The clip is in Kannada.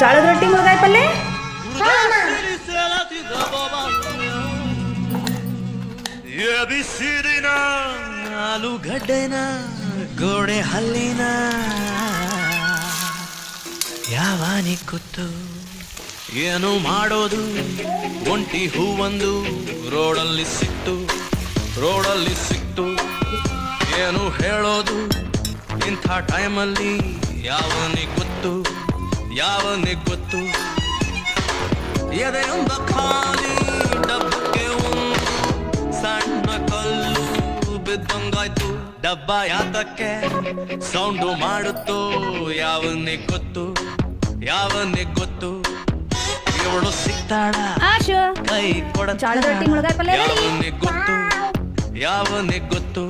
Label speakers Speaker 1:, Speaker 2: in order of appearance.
Speaker 1: ಜೋಳದ ರೊಟ್ಟಿ ಮುಳಗಾಯಿ ಪಲ್ಲೆ?
Speaker 2: ಬಿಸಿರಿನ ಆಲೂಗಡ್ಡೆನ ಗೋಡೆ ಹಲ್ಲಿನ ಯಾವಾನಿ ಕುತ್ತು ಏನು ಮಾಡೋದು? ಒಂಟಿ ಹೂವೊಂದು ರೋಡಲ್ಲಿ ಸಿಕ್ತು ರೋಡಲ್ಲಿ ಸಿಕ್ತು. ಏನು ಹೇಳೋದು? ಇಂಥ ಟೈಮಲ್ಲಿ ಯಾವನಿಗೆ ಗೊತ್ತು ಯಾವನಿಗೆ ಗೊತ್ತು. ಎದೆಯೊಂದ ಖಾಲಿ ಡಬ್ಬಕ್ಕೆ ಒಂದು ಸಣ್ಣ ಕಲ್ಲು ಬಿದ್ದಂಗಾಯ್ತು. ಡಬ್ಬ ಯಾತಕ್ಕೆ ಸೌಂಡು ಮಾಡುತ್ತೋ ಯಾವನ್ನೇ ಗೊತ್ತು? ಯಾವನ್ನೇ ಗೊತ್ತು? ಇವಳು ಸಿಗ್ತಾಳ ಕೈ ಕೊಡ ಯಾವನ್ನೇ? ಗೊತ್ತು? ಯಾವನ್ನೇ ಗೊತ್ತು?